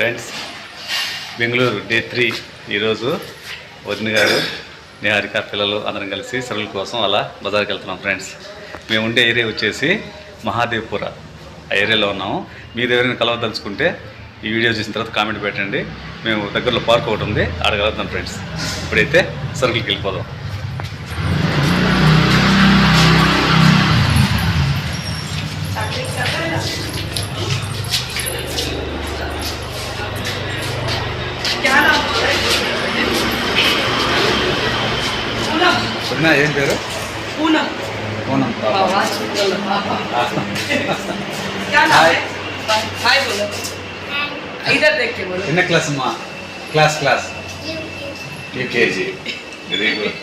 Friends Bengaluru day three ఈరోజు వదిన గారు నిహారిక పిల్లలు అందరం కలిసి సరుకుల కోసం అలా బజార్కి వెళ్తున్నాం ఫ్రెండ్స్. మేము ఉండే ఏరియా వచ్చేసి మహాదేవ్పుర ఆ ఏరియాలో ఉన్నాము. మీరు ఎవరైనా కలవదలుచుకుంటే ఈ వీడియో చూసిన తర్వాత కామెంట్ పెట్టండి. మేము దగ్గరలో పార్క్ ఒకటి ఉంది ఆడ కలుగుతాం ఫ్రెండ్స్. ఇప్పుడైతే సరుకులకి వెళ్ళిపోదాం. पूनम వదిన ఏం పేరు पूनम పూనం आवाज क्या नाम है हाय बोलो इधर देख के बोलो ఎన్న క్లాస్ అమ్మా class class UKG very good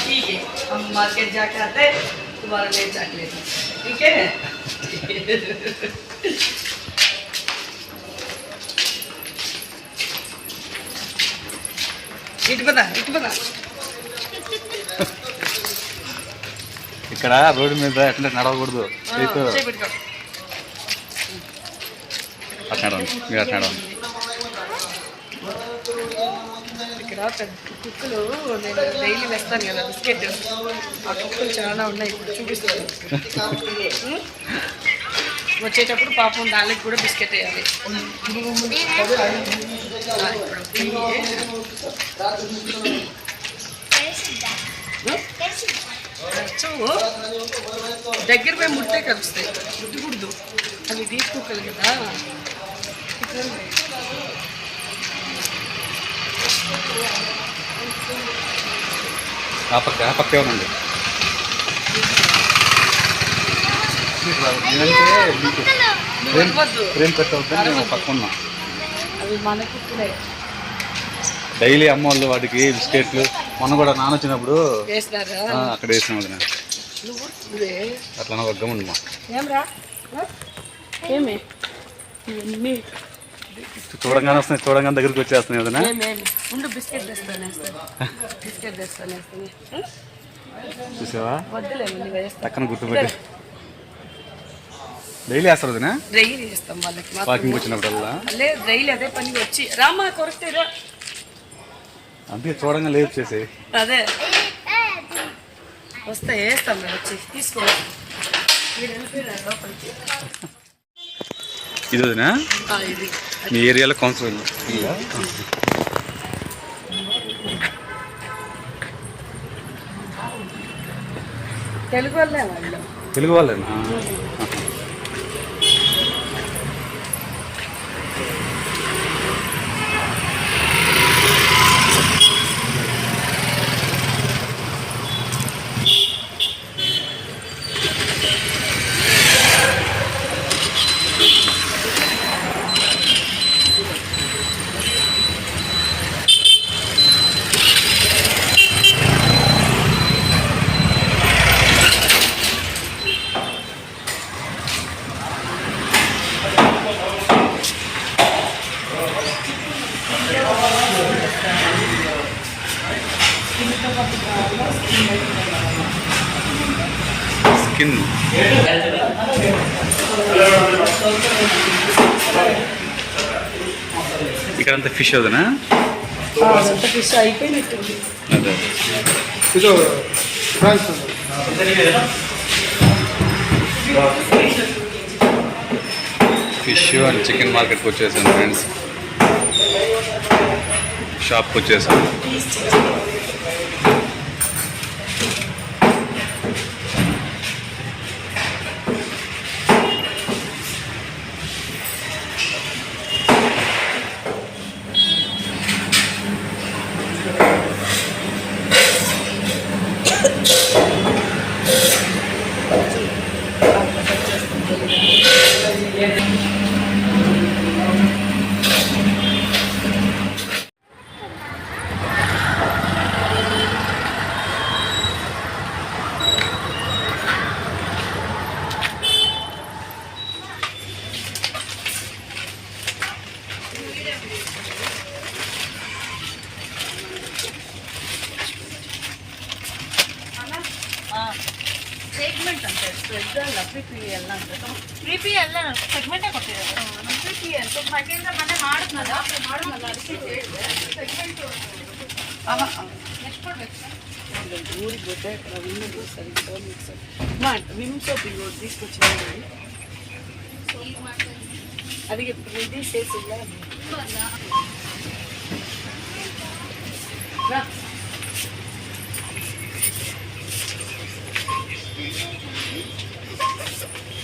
ठीक है हम मार्केट जाके आते हैं तुम्हारे लिए चॉकलेट ठीक है इट बता इट बता ఇక్కడ రోడ్డు మీద ఎట్లా నడవకూడదు. అట్లా నడవండి. మీరు అట్లా నడవండి. ఇక్కడ కుక్కలు నేను డైలీ వేస్తాను కదా బిస్కెట్. ఆ కుక్కలు చాలా ఉన్నాయి ఇప్పుడు చూపిస్తాను? వచ్చేటప్పుడు పాపం దానికి కూడా బిస్కెట్ వేయాలి. ఇప్పుడు దగ్గర పోయి ముట్టే కలుస్తాయి ముట్టకూడదు. అవి కుక్కలు కదా. ఆ పక్క ఆ పక్కే ఉండండి డైలీ అమ్మ వాళ్ళు వాటికి బిస్కెట్లు మొన్న కూడా నాన్న వచ్చినప్పుడు అక్కడ వేసినాం వదిన. అట్లా వర్గం ఉంది చూడంగానే వస్తున్నాయి చూడంగానే దగ్గరికి వచ్చేస్తున్నాయి వదిన. ఉండు బిస్కెట్ బిస్కెట్? చూసావా? వేస్తా పక్కన గుర్తుపెట్టి డైలీ వేస్తారు వదిన? రైలు చేస్తాం వాళ్ళకి. వాకింగ్ వచ్చినప్పుడల్లా. లేదు రైలు అదే పని వచ్చి. రామా కొరకతేరా అందుకే చూడంగా లేపు చేసి అదే. వస్తే వేస్తాం మేము వచ్చి. లోపలికి. ఇది వదిన ఆ, ఇది. మీ ఏరియాలో కౌన్సిల్ తెలుగు వాళ్ళే వాళ్ళు. తెలుగు వాళ్ళేనా? ఇక్కడ అంతా ఫిష్ అవుదనా ఫిష్ అయిపోయినట్టుంది ఫిష్ అండ్ చికెన్ మార్కెట్కి వచ్చేసాను ఫ్రెండ్స్ షాప్కి వచ్చేసాను ಮಾಡ್ಬೇಕು ಪಿ ಅಲ್ಲ ಸೆಗ್ಮೆಂಟೇ ಕೊಟ್ಟಿರೋದು ನಮ್ಮ ತ್ರೀ ಮನೆ ಮಾಡಿದ್ನಲ್ಲ ಮಾಡಿದ್ನಲ್ಲ ಅದಕ್ಕೆ ಹೇಳಿದೆ ಸೆಗ್ಮೆಂಟ್ ನೆಕ್ಸ್ಟ್ ಕೊಡ್ಬೇಕು ಸರ್ ಊರಿಗೆ ಗೊತ್ತೇ ನಾವು ಇನ್ನೂ ಸರಿ ಸರ್ ಮಾಡಿ ವಿಮ್ ಸೋಪ್ ಇಲ್ಲಿ ನೋಡಿದ್ವಿ ಚೆನ್ನಾಗಿ ಅದಕ್ಕೆ ಇದು ಸೇರಿಸಿಲ್ಲ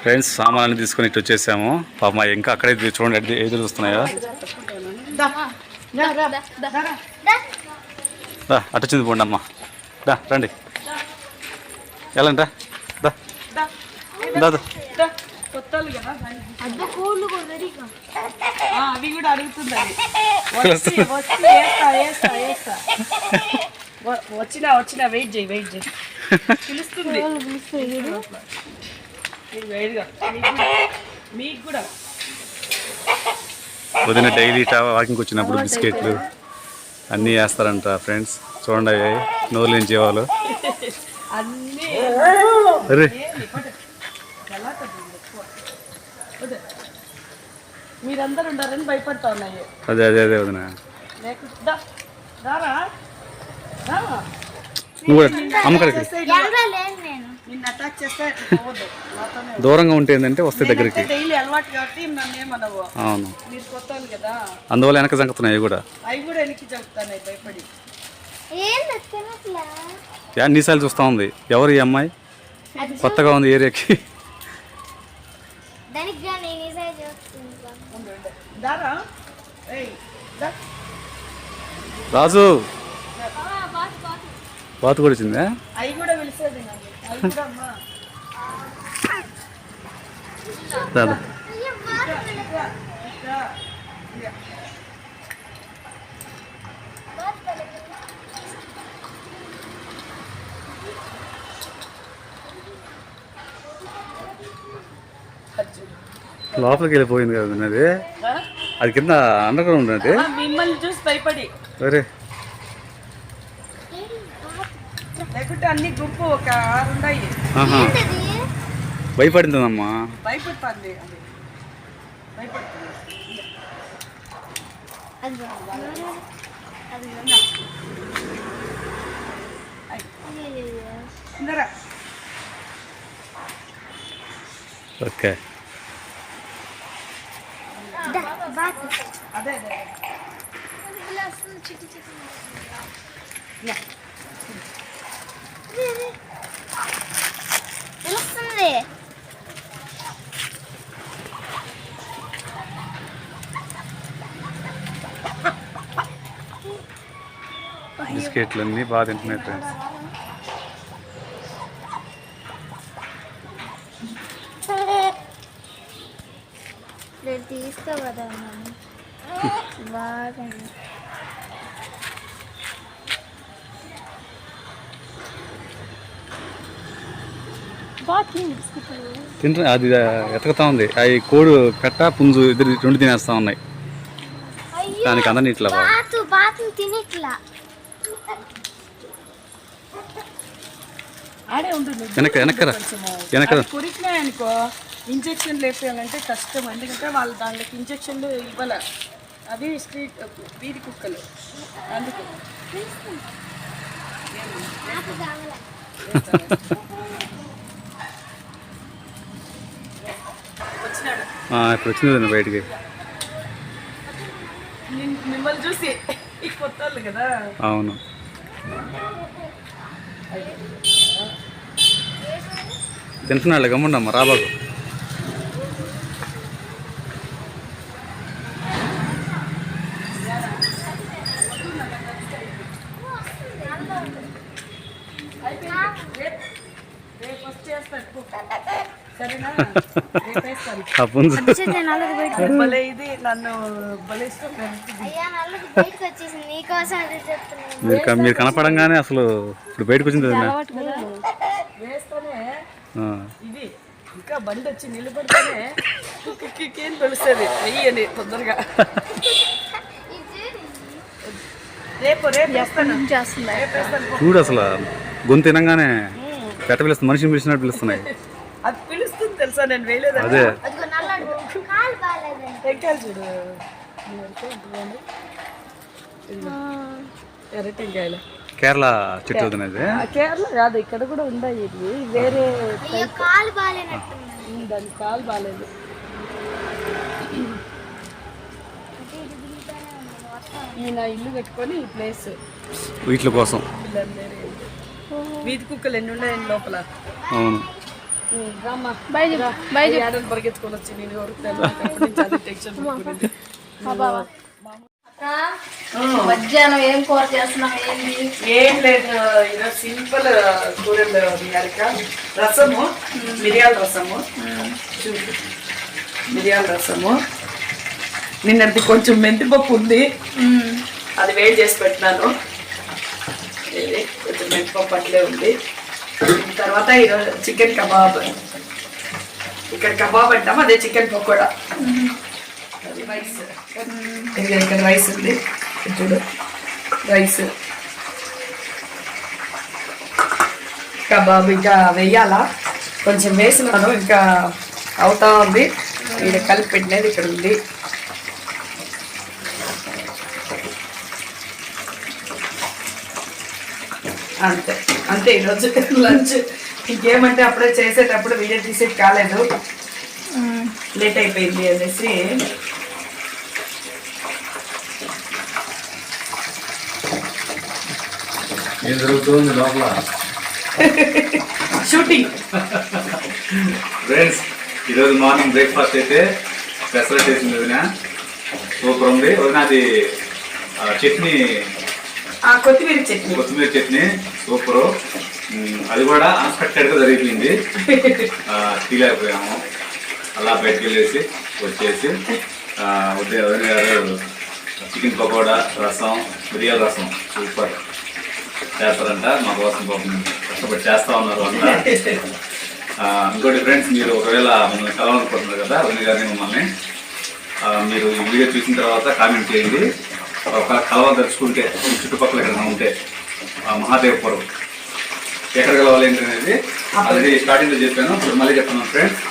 ఫ్రెండ్స్ సామాన్లు తీసుకొని ఇటు వచ్చేసాము. పాప మా ఇంకా అక్కడే చూడండి ఎదురు చూస్తున్నాయా దా అటు వచ్చింది పోండి అమ్మ. దా రండి. వెళ్ళండి దా. దా. కొత్తలు కదా ఆ, అవి కూడా అడుగుతుంది అది. వచ్చి వచ్చి వేస్తా వేస్తా వేస్తా. వ- వచ్చినా వచ్చినా వెయిట్ చేయి వెయిట్ చేయి. పిలుస్తుంది. మీకు కూడా- వదిన డైలీ ఇటా వాకింగ్కి వచ్చినప్పుడు బిస్కెట్లు అన్నీ వేస్తారంట ఫ్రెండ్స్. చూడండి అవి నోరులేని వాళ్ళు అన్నీ అరే ఏంది? పట్టు. గలాట ఉంది ఎక్కువ. వద్దు. మీరందరూ ఉండారని భయపడతా ఉన్నాయి అదే అదే అదే వదిన. దూరంగా ఉంటే ఏంటంటే వస్తాయి దగ్గరికి. డైలీ అలవాటు కాబట్టి నన్ను ఏమనవు. అవును. అందువల్ల వెనక సంగతున్నాయి అవి కూడా. అన్నిసార్లు చూస్తూ ఉంది. ఎవరు ఈ అమ్మాయి? కొత్తగా ఉంది ఏరియాకి దానికి కానీ నేను సైజ్ చూస్తుంది ఉండు, ఉండు. దారా ఏయ్ దా. రాజు. బాతు కూడా వచ్చిందా అవి కూడా పిలిచేది నాకు. అవి కూడా అమ్మా. దాదా లోపలికి వెళ్ళిపోయింది కదా వదిన అది? అది కింద అండర్ గ్రౌండ్ అది. ఆ, మిమ్మల్ని చూసి భయపడి. అరే లేకుంటే అన్ని గుంపు ఒక ఆరు ఉన్నాయి. భయపడిందమ్మా. భయపడుతుంది అది. భయపడుతుంది. అది అది ఇందరా ఓకే. అదే అదే చిట్టి చిట్టి. తెలుస్తుంది. బిస్కెట్లు అన్నీ బాగా తింటున్నాయి ఫ్రెండ్స్ నేను తీసుకో కదా బాగా తింటున్నా అది ఎతకతా ఉంది. అవి కోడు పెట్ట పుంజు ఇద్దరు రెండు తినేస్తా ఉన్నాయి. దానికి అందరినీ ఇట్లా బాగా. బాతు బాతు తినిట్లా ఆడే ఉంటుంది. వెనక వెనకరా కొరికినాయి అనుకో ఇంజెక్షన్ లేపేయాలంటే కష్టం. ఎందుకంటే వాళ్ళు దానికి ఇంజెక్షన్లు ఇవ్వాల. అవి స్ట్రీట్ వీధి కుక్కలు. అందుకు వచ్చినాడు ఆ, ఇప్పుడు వచ్చింది బయటికి. నిన్- మిమ్మల్ని చూసి ఈ కొత్త వాళ్ళు కదా? అవును. గమ్ముండమ్మా రాబాకు రేపు వచ్చి చేస్తాడు పో. సరేనా రేపు వేస్తాను ఆ పుంజు వచ్చేది నల్లది బయటకు భలే ఇది నన్ను భలే ఇష్టం వెనక్కి అయ్యా నల్లది బయటకు వచ్చేసింది నీకోసం అది చెప్తున్నాను మీరు కనపడంగానే అసలు ఇప్పుడు బయటకు వచ్చింది ఇంకా బండి వచ్చి నిలబడితేనే తెలుస్తుంది తొందరగా రేపు వేస్తాను. చూడు అసలు గొంతు తినంగానే పెట్ట పిలుస్తుంది మనిషిని పిలిచినట్టు పిలుస్తున్నాయి అది తెలుసా? నేను వేయలేదు? అదే. అదిగో నల్లడు. కాలు బాగాలేదండి. టెంకాయలు చూడు. కేరళ చెట్టు కేరళ కాదు ఇక్కడ కూడా ఉన్నాయి ఇవి. వేరే కాలు ఉమ్, దాని కాలు బాగాలేదు. ఇది ఈయన ఇల్లు కట్టుకొని ఈ ప్లేస్ వీటి కోసం. వీధి కుక్కలు ఎన్ని ఉన్నాయండి లోపల? అవును. పరిగెత్తుకొని వచ్చి నేను ఎవరికి. మధ్యాహ్నం ఏం కూర చేస్తున్నావు? ఏంటి ఏం లేదు ఈరోజు సింపుల్ కూరలు నిహారిక రసము మిరియాల రసము. చూడు. మిరియాల రసము. నిన్నటి కొంచెం మెంతిపప్పు ఉంది. అది వేడి చేసి పెట్టినాను. కొంచెం మెంతిపప్పు అట్లే ఉంది. తర్వాత ఈరోజు చికెన్ కబాబ్. ఇక్కడ కబాబ్ అంటాము అదే చికెన్ పకోడా. రైస్. ఇది ఇక్కడ రైస్ ఉంది. చూడు. రైస్. కబాబ్ ఇంకా వెయ్యాలా కొంచెం వేసినాను ఇంకా అవుతా ఉంది. ఇక్కడ కలిపి పెట్టినది ఇక్కడ ఉంది. అంతే అంతే ఈరోజు లంచ్. ఇంకేమంటే అప్పుడే చేసేటప్పుడు వీడియో తీసేది కాలేదు. లేట్ అయిపోయింది అనేసి. ఏం జరుగుతుంది లోపల? షూటింగ్. ఫ్రెండ్స్ ఈరోజు మార్నింగ్ బ్రేక్ఫాస్ట్ అయితే పెసర చేసింది వదిన. సూపర్ ఉంది. వదిన అది చట్నీ కొత్తిమీర చట్నీ. కొత్తిమీర చట్నీ సూపరు. అది కూడా అన్ఎక్స్పెక్టెడ్గా జరిగిపోయింది. ఆ, తీలేకపోయాము. అలా బయటకు వెళ్ళేసి వచ్చేసి ఉదయం గారు చికెన్ పకోడా రసం బిర్యానీ రసం. సూపర్. చేస్తారంట. మా కోసం పాపం కష్టపడి చేస్తా ఉన్నారు అంతా. ఇంకోటి ఫ్రెండ్స్ మీరు ఒకవేళ మమ్మల్ని కలవాలనుకుంటున్నారు కదా వదిన గారిని మమ్మల్ని మీరు ఈ వీడియో చూసిన తర్వాత కామెంట్ చేయండి. ఒక కలవదలుచుకుంటే ఈ చుట్టుపక్కల ఎక్కడైనా ఉంటే ఆ, మహాదేవపురం. ఎక్కడ కలవాలి ఏంటి అనేది ఆల్రెడీ స్టార్టింగ్లో చెప్పాను ఇప్పుడు మళ్ళీ చెప్తున్నాను ఫ్రెండ్స్.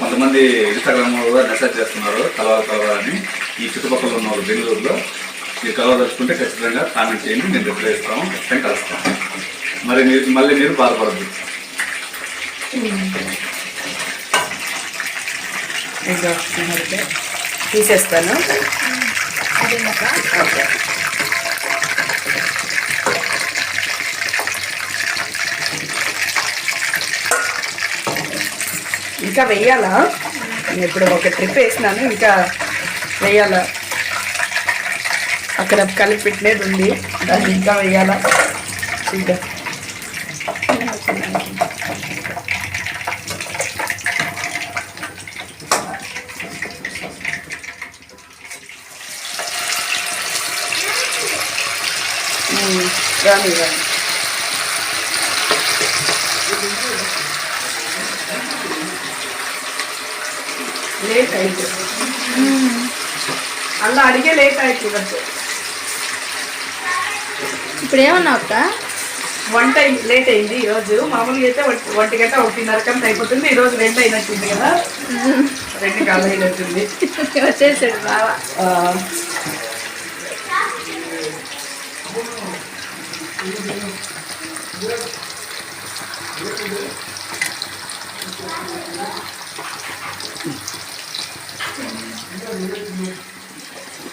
కొంతమంది ఇన్స్టాగ్రామ్లో కూడా మెసేజ్ చేస్తున్నారు కలవాలి కలవాలని ఈ చుట్టుపక్కల ఉన్న వాళ్ళు బెంగళూరులో మీరు కలవదలుచుకుంటే ఖచ్చితంగా కామెంట్ చేయండి నేను రిప్లై ఇస్తాము ఖచ్చితంగా కలుస్తాము మరి మీరు మళ్ళీ మీరు బాధపడద్దు. తీసేస్తాను. నిహారిక. తీసేస్తాను ఇంకా వెయ్యాలా? నేను ఇప్పుడు ఒక ట్రిప్ వేసినాను ఇంకా వెయ్యాలా? అక్కడ కలిపి పెట్టినది ఉంది దాన్ని ఇంకా వెయ్యాలా? ఇంకా గ్రాములు లేట్ అయితే. అలా అడిగే లేట్ అయితే ఇవ్వచ్చు. ఇప్పుడు ఏమన్నావు అక్క? వంట లేట్ అయింది ఈరోజు. మామూలుగా అయితే ఒంటి గంట ఒకటిన్నర కంటే అయిపోతుంది. ఈరోజు రెండు అయినట్టుంది కదా. రెండు కాళ్ళు అయినట్టుంది. వచ్చేసాడు బాగా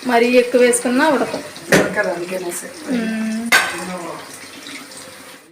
మరీ ఎక్కువ వేసుకున్నా ఉడకం ఉడకదు అందుకనేసి మ్మ్.